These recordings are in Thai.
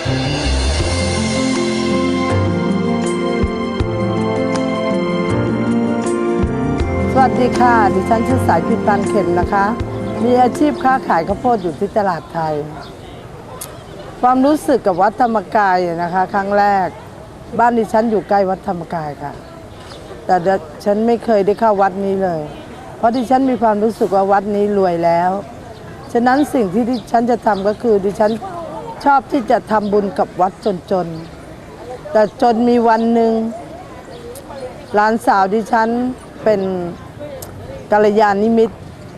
สวัสดีค่ะ ดิฉันชื่อสายพิปันเข็มนะคะ มีอาชีพค้าขายข้าวโพดอยู่ที่ตลาดไทย ความรู้สึกกับวัดธรรมกายนะคะ ครั้งแรก บ้านดิฉันอยู่ใกล้วัดธรรมกายค่ะ แต่ดิฉันไม่เคยได้เข้าวัดนี้เลย เพราะดิฉันมีความรู้สึกว่าวัดนี้รวยแล้ว ฉะนั้นสิ่งที่ดิฉันจะทำก็คือดิฉัน ชอบที่จะทำบุญกับวัดจนๆ แต่จนมีวันหนึ่งหลานสาวดิฉันเป็นกัลยาณมิต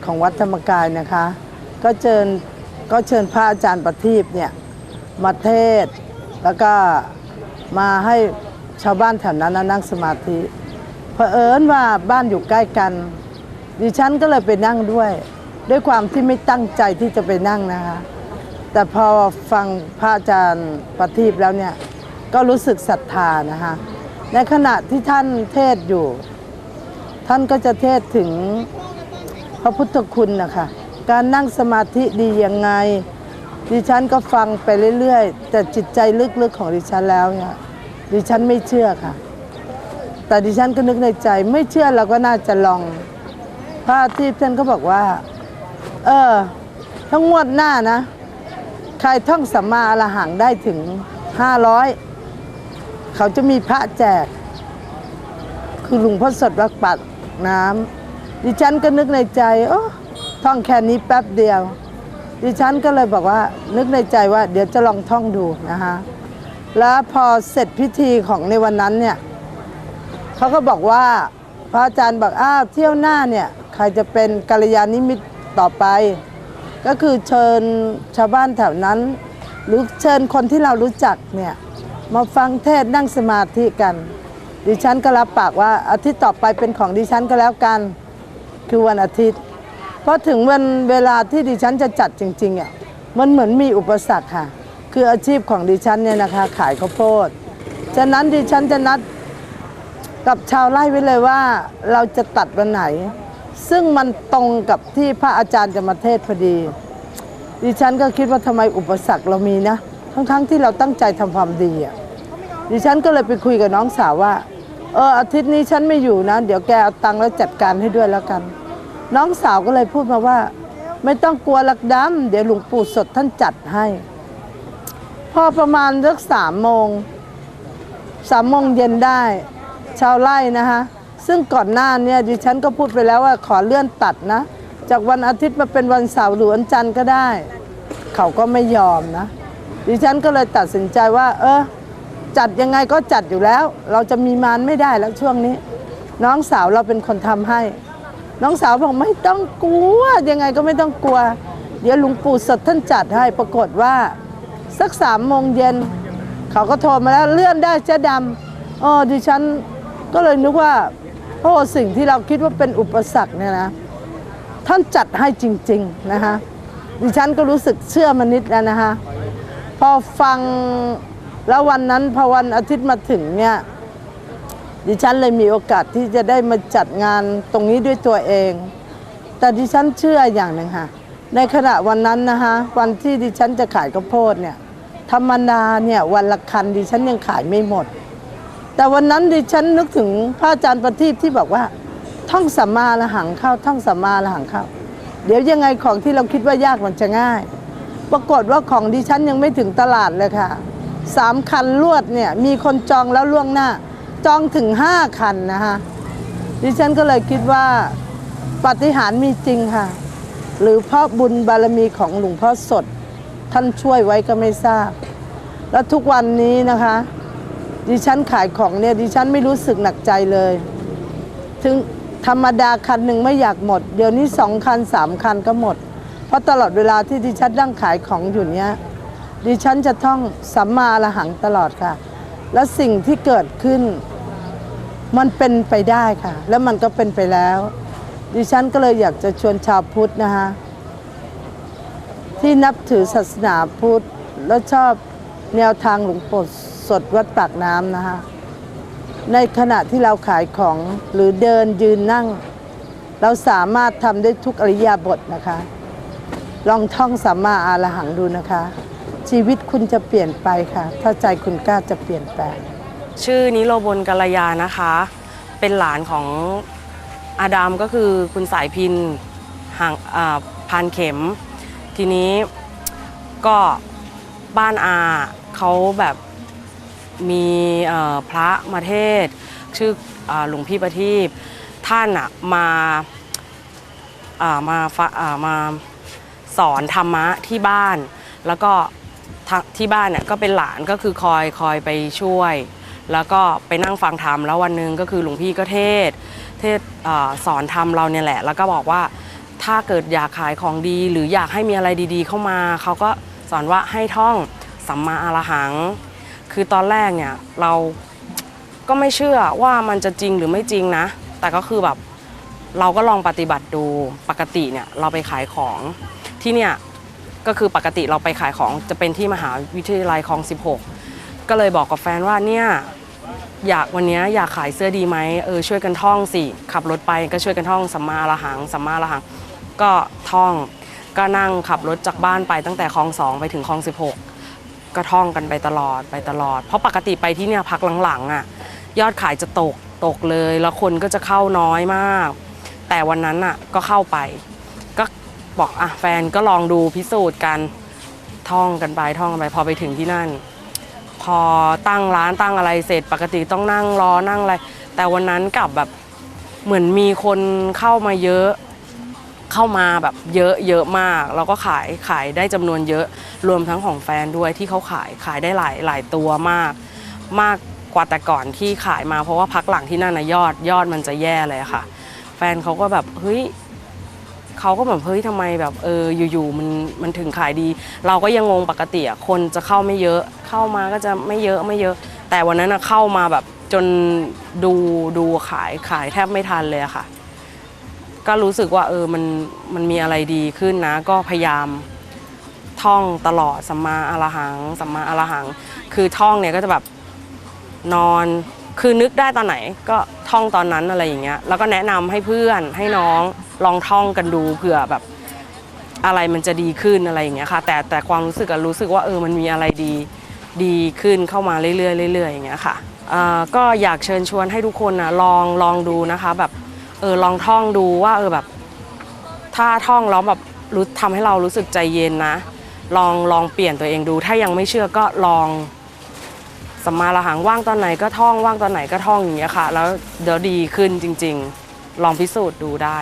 ของวัดธรรมกายนะคะ ก็เชิญก็เชิญพระอาจารย์ประทีปเนี่ยมาเทศ แล้วก็มาให้ชาวบ้านแถวนั้นนั่งสมาธิเผอิญว่าบ้านอยู่ใกล้กัน ดิฉันก็เลยไปนั่งด้วย ด้วยความที่ไม่ตั้งใจที่จะไปนั่งนะคะ แต่พอฟังพระอาจารย์ประทีปแล้วเนี่ยก็รู้สึกศรัทธานะคะในขณะที่ท่านเทศอยู่ ท่านก็จะเทศถึงพระพุทธคุณนะคะการนั่งสมาธิดียังไง ดิฉันก็ฟังไปเรื่อยๆ แต่จิตใจลึกๆของดิฉันแล้วเนี่ยดิฉันไม่เชื่อค่ะ แต่ดิฉันก็นึกในใจ ไม่เชื่อเราก็น่าจะลอง พระอาทิตย์ท่านก็บอกว่า เออถ้างวดหน้านะ ใครท่องสัมมาอรหังได้ถึง500เขาจะมีพระแจก คือหลวงพ่อสดวัดปัดน้ำดิฉันก็นึกในใจโอ้ท่องแค่นี้แป๊บเดียว ดิฉันก็เลยบอกว่า นึกในใจว่า เดี๋ยวจะลองท่องดูนะคะแล้วพอเสร็จพิธีของในวันนั้นเนี่ยเขาก็บอกว่าพระอาจารย์บอกอ้าวเที่ยวหน้าเนี่ย ใครจะเป็นกัลยาณิมิตรต่อไป ก็คือเชิญชาวบ้านแถวนั้น หรือเชิญคนที่เรารู้จักเนี่ยมาฟังเทศนั่งสมาธิกัน ดิฉันก็รับปากว่าอาทิตย์ต่อไปเป็นของดิฉันก็แล้วกัน คือวันอาทิตย์พอถึงวันเวลาที่ดิฉันจะจัดจริงๆอะมันเหมือนมีอุปสรรคค่ะ คืออาชีพของดิฉันเนี่ยนะคะขายข้าวโพดฉะนั้นดิฉันจะนัดกับชาวไร่ไว้เลยว่าเราจะตัดวันไหน ซึ่งมันตรงกับที่พระอาจารย์จะมาเทศพอดี ดิฉันก็คิดว่าทำไมอุปสรรคเรามีนะ ทั้งๆที่เราตั้งใจทำความดีอะดิฉันก็เลยไปคุยกับน้องสาวว่า เอออาทิตย์นี้ฉันไม่อยู่นะ เดี๋ยวแกเอาตังค์แล้วจัดการให้ด้วยแล้วกัน น้องสาวก็เลยพูดมาว่า ไม่ต้องกลัวหลักดำเดี๋ยวหลวงปู่สดท่านจัดให้ พอประมาณสักสามโมงสามโมงเย็นได้ ชาวไร่นะคะ ซึ่งก่อนหน้าเนี่ยดิฉันก็พูดไปแล้วว่าขอเลื่อนตัดนะ จากวันอาทิตย์มาเป็นวันเสาร์หรือวันจันทร์ก็ได้ เขาก็ไม่ยอมนะ ดิฉันก็เลยตัดสินใจว่า เออ จัดยังไงก็จัดอยู่แล้ว เราจะมีมารไม่ได้แล้วช่วงนี้ น้องสาวเราเป็นคนทำให้ น้องสาวบอกไม่ต้องกลัวยังไงก็ไม่ต้องกลัว เดี๋ยวลวงปู่สดท่านจัดให้ปรากฏว่า สักสามโมงเย็นเขาก็โทรมาแล้วเลื่อนได้เจ๊ดำอ๋อดิฉันก็เลยนึกว่า โอ้สิ่งที่เราคิดว่าเป็นอุปสรรคเนี่ยนะท่านจัดให้จริง ๆนะคะดิฉันก็รู้สึกเชื่อมนนิดแล้วนะคะพอฟังแล้ววันนั้นพอวันอาทิตย์มาถึงเนี่ยดิฉันเลยมีโอกาสที่จะได้มาจัดงานตรงนี้ด้วยตัวเอง แต่ดิฉันเชื่ออย่างหนึ่งค่ะในขณะวันนั้นนะคะวันที่ดิฉันจะขายข้าวโพดเนี่ยธรรมดาเนี่ยวันละคันดิฉันยังขายไม่หมด แต่วันนั้นดิฉันนึกถึงพระอาจารย์ประทีปที่บอกว่า ท่องสัมมาละหังเข้าท่องสัมมาละหังเข้า เดี๋ยวยังไงของที่เราคิดว่ายากมันจะง่าย ปรากฏว่าของดิฉันยังไม่ถึงตลาดเลยค่ะสามคันลวดเนี่ยมีคนจองแล้วล่วงหน้า จองถึงห้าคันนะคะดิฉันก็เลยคิดว่าปาฏิหาริย์มีจริงค่ะ หรือเพราะบุญบารมีของหลวงพ่อสด ท่านช่วยไว้ก็ไม่ทราบ แล้วทุกวันนี้นะคะ ดิฉันขายของเนี่ยดิฉันไม่รู้สึกหนักใจเลย ถึงธรรมดาคันหนึ่งไม่อยากหมด เดี๋ยวนี้สองคันสามคันก็หมด เพราะตลอดเวลาที่ดิฉันนั่งขายของอยู่เนี้ยดิฉันจะท่องสัมมาอรหังตลอดค่ะ และสิ่งที่เกิดขึ้น มันเป็นไปได้ค่ะ แล้วมันก็เป็นไปแล้ว ดิฉันก็เลยอยากจะชวนชาวพุทธนะคะที่นับถือศาสนาพุทธ แล้วชอบแนวทางหลวงปู่ สดวัดปากน้ำนะคะ ในขณะที่เราขายของหรือเดินยืนนั่ง เราสามารถทำได้ทุกอริยาบทนะคะ ลองท่องสัมมาอาระหังดูนะคะ ชีวิตคุณจะเปลี่ยนไปค่ะ ถ้าใจคุณกล้าจะเปลี่ยนแปลง ชื่อนิโรบลกัลยานะคะ เป็นหลานของอาดามก็คือคุณสายพินห่างอ่าพานเข็ม ทีนี้ก็บ้านอาเขาแบบ มีพระมาเทศ ชื่อหลวงพี่ประทีปท่านมามามาสอนธรรมะที่บ้าน แล้วก็ท,ที่บ้านเนี่ยก็เป็นหลานก็คือคอยคอยไปช่วย แล้วก็ไปนั่งฟังธรรมแล้ววันหนึ่งก็คือหลวงพี่ก็เทศ เทศอสอนธรรมเราเนี่ยแหละ แล้วก็บอกว่าถ้าเกิดอยากขายของดี หรืออยากให้มีอะไรดีๆ เข้ามาเขาก็สอนว่าให้ท่องสัมมาอรหัง คือตอนแรกเนี่ยเราก็ไม่เชื่อว่ามันจะจริงหรือไม่จริงนะ แต่ก็คือแบบเราก็ลองปฏิบัติดูปกติเนี่ยเราไปขายของที่เนี่ยก็คือปกติเราไปขายของจะเป็นที่มหาวิทยาลัยคลอง 16 ก็เลยบอกกับแฟนว่าเนี่ยอยากวันนี้อยากขายเสื้อดีไหมเออช่วยกันท่องสิขับรถไปก็ช่วยกันท่องสัมมาอรหังสัมมาอรหัง ก็ท่องก็นั่งขับรถจากบ้านไปตั้งแต่คลองสองไปถึงคลอง 16 ก็ท่องกันไปตลอดไปตลอด เพราะปกติไปที่เนี่ยพักหลังๆอะยอดขายจะตกตกเลย แล้วคนก็จะเข้าน้อยมาก แต่วันนั้นอะก็เข้าไป ก็บอกอะแฟนก็ลองดูพิสูจน์กันท่องกันไปท่องกันไปพอไปถึงที่นั่น พอตั้งร้านตั้งอะไรเสร็จปกติต้องนั่งรอนั่งอะไร แต่วันนั้นกลับแบบเหมือนมีคนเข้ามาเยอะ เข้ามาแบบเยอะเยอะมากแล้วก็ขายขายได้จำนวนเยอะรวมทั้งของแฟนด้วยที่เขาขายขายได้หลายหลายตัวมาก มากกว่าแต่ก่อนที่ขายมาเพราะว่าพักหลังที่นั่นนะยอดยอดมันจะแย่เลยค่ะ แฟนเขาก็แบบเฮ้ยเขาก็แบบเฮ้ยทำไมแบบเอออยู่ๆมันมันถึงขายดี เราก็ยังงงปกติอะคนจะเข้าไม่เยอะ เข้ามาก็จะไม่เยอะไม่เยอะ แต่วันนั้นอะเข้ามาแบบจนดูดูขายขายแทบไม่ทันเลยค่ะ ก็รู้สึกว่าเออมันมันมีอะไรดีขึ้นนะ ก็พยายามท่องตลอดสัมมาอรหังสัมมาอรหัง คือท่องเนี่ยก็จะแบบนอนคือนึกได้ตอนไหนก็ท่องตอนนั้นอะไรอย่างเงี้ยแล้วก็แนะนำให้เพื่อนให้น้องลองท่องกันดูเผื่อแบบอะไรมันจะดีขึ้นอะไรอย่างเงี้ยค่ะ แต่แต่ความรู้สึกอะรู้สึกว่าเออมันมีอะไรดีดีขึ้นเข้ามาเรื่อยๆเรื่อยๆอย่างเงี้ยค่ะอ่อก็อยากเชิญชวนให้ทุกคนนะลองลองดูนะคะแบบ เออลองท่องดูว่าเออแบบ ถ้าท่องแล้วแบบรู้ทำให้เรารู้สึกใจเย็นนะ ลองลองเปลี่ยนตัวเองดู ถ้ายังไม่เชื่อก็ลองสัมมาระหังว่างตอนไหนก็ท่องว่างตอนไหนก็ท่องอย่างเงี้ยค่ะ แล้วเดี๋ยวดีขึ้นจริง ๆ ลองพิสูจน์ดูได้